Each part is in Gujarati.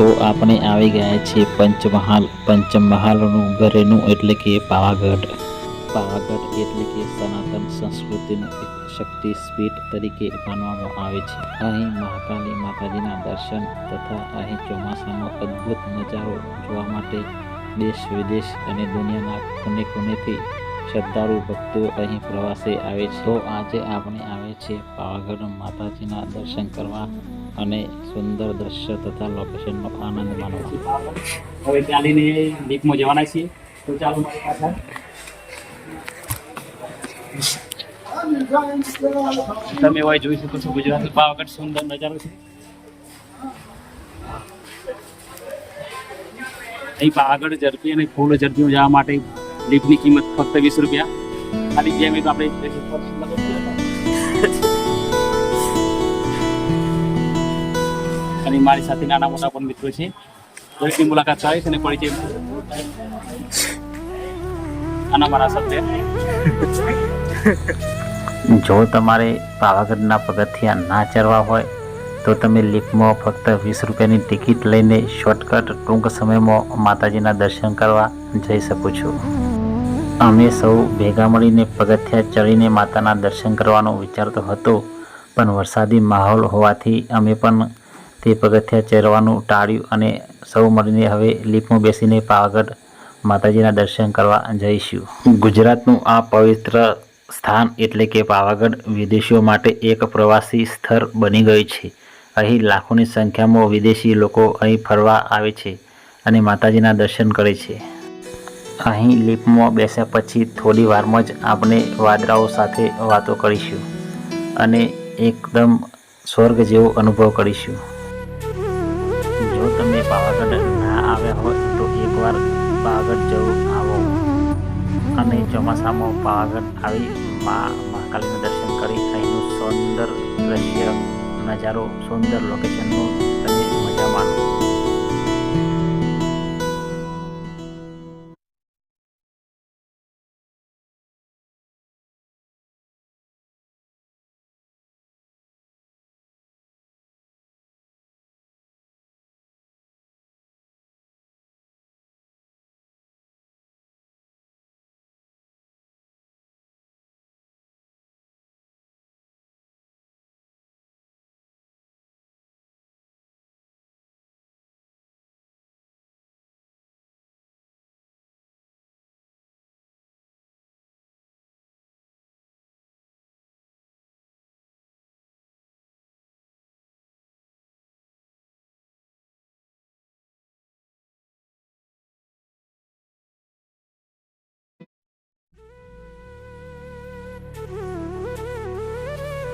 આપણે આવી ગયા છીએ પંચમહાલ. પંચમહાલનું ઘરેનું એટલે કે પાવાગઢ. પાવાગઢ એટલે કે સનાતન સંસ્કૃતિનું એક સ્પીટ તરીકે માનવામાં આવે છે. અહીં મહાકાલી માતાજીના દર્શન તથા અહીં ચોમાસાનો અદ્ભુત નજારો જોવા માટે દેશ વિદેશ અને દુનિયાના કોને કોનેથી શ્રદ્ધાળુ ભક્તો અહીં પ્રવાસે આવે છે. તો આજે આપણે આવે છે પાવાગઢ માતાજીના દર્શન કરવા. અને સુંદર દ્રશ્ય તથા લોકેશનનો આનંદ માણવા. હવે ચાલીને લીપમાં જવાના છીએ. તો ચાલો તમે હોય જોઈ શકો છો ગુજરાત પાવાગઢ સુંદર નજારો છે. અહીં પાવાગઢ ઝડપી અને ફૂલ ઝડપી જવા માટે લીફની કિંમત ફક્ત વીસ રૂપિયા. ખાલી બે મિનિટ આપણે મારી સાથે નાના મોટા પણ મિત્રો છે. દરેકની મુલાકાત થાય અને પરિચય આના મારા સાથે. જો તમારે પાવાગઢના પગથિયા ના ચડવા હોય, તો તમે લિફ્ટમાં ફક્ત વીસ રૂપિયાની ટિકિટ લઈને શોર્ટકટ ટૂંક સમયમાં માતાજીના દર્શન કરવા જઈ શકો છો. અમે સૌ ભેગા મળીને પગથિયા ચડીને માતાના દર્શન કરવાનો વિચારતો હતો, પણ વરસાદી માહોલ હોવાથી અમે પણ તે પગથિયા ચડવાનું ટાળ્યું અને સૌ મળીને હવે લીપમાં બેસીને પાવાગઢ માતાજીના દર્શન કરવા જઈશું. ગુજરાતનું આ પવિત્ર સ્થાન એટલે કે પાવાગઢ વિદેશીઓ માટે એક પ્રવાસી સ્થળ બની ગયું છે. અહીં લાખોની સંખ્યામાં વિદેશી લોકો અહીં ફરવા આવે છે અને માતાજીના દર્શન કરે છે. અહીં લીપમાં બેસ્યા પછી થોડી વારમાં જ આપણે વાદળાઓ સાથે વાતો કરીશું અને એકદમ સ્વર્ગ જેવો અનુભવ કરીશું. જો તમે પાવાગઢ ના આવ્યા હોય તો એકવાર પાવાગઢ જવું આવો. અને ચોમાસામાં પાવાગઢ આવી મા મહાકાલીના દર્શન કરી અહીંનું સુંદર દ્રશ્ય, નજારો, સુંદર લોકેશનનું તમે મજા માણો.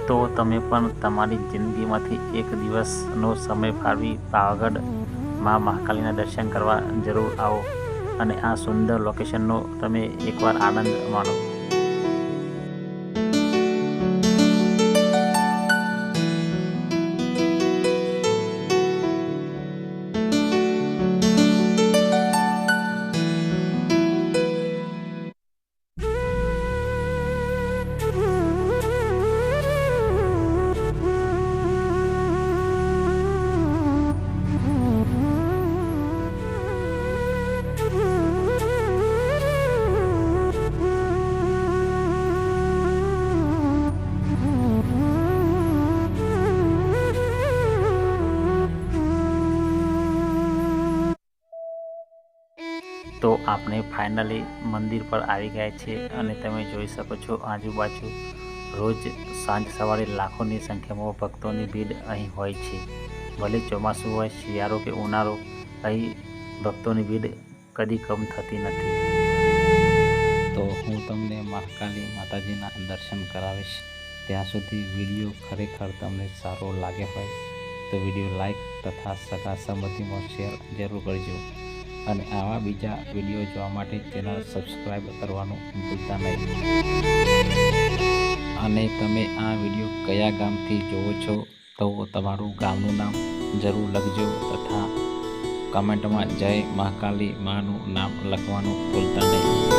તો તમે પણ તમારી જિંદગીમાંથી એક દિવસનો સમય ફાળવી પાવાગઢ મા મહાકાલીના દર્શન કરવા જરૂર આવો. અને આ સુંદર લોકેશનનો તમે એકવાર આનંદ માણો. તો આપણે ફાઇનલી મંદિર પર આવી ગયા છે અને તમે જોઈ શકો છો આજુબાજુ રોજ સાંજ સવારે લાખોની સંખ્યામાં ભક્તોની ભીડ અહીં હોય છે. ભલે ચોમાસું હોય, શિયાળો કે ઉનાળો, અહીં ભક્તોની ભીડ કદી કમ થતી નથી. તો હું તમને મહાકાલી માતાજીના દર્શન કરાવીશ. ત્યાં સુધી વીડિયો ખરેખર તમને સારો લાગે હોય તો વીડિયો લાઈક તથા સગા સંમતિમાં શેર જરૂર કરજો. અને આવા બીજા વીડિયો જોવા માટે ચેનલ સબસ્ક્રાઈબ કરવાનું ભૂલતા નહીં. અને તમે આ વીડિયો કયા ગામથી જોવો છો તો તમારું ગામનું નામ જરૂર લખજો તથા કમેન્ટમાં જય મહાકાલી માનું નામ લખવાનું ભૂલતા નહીં.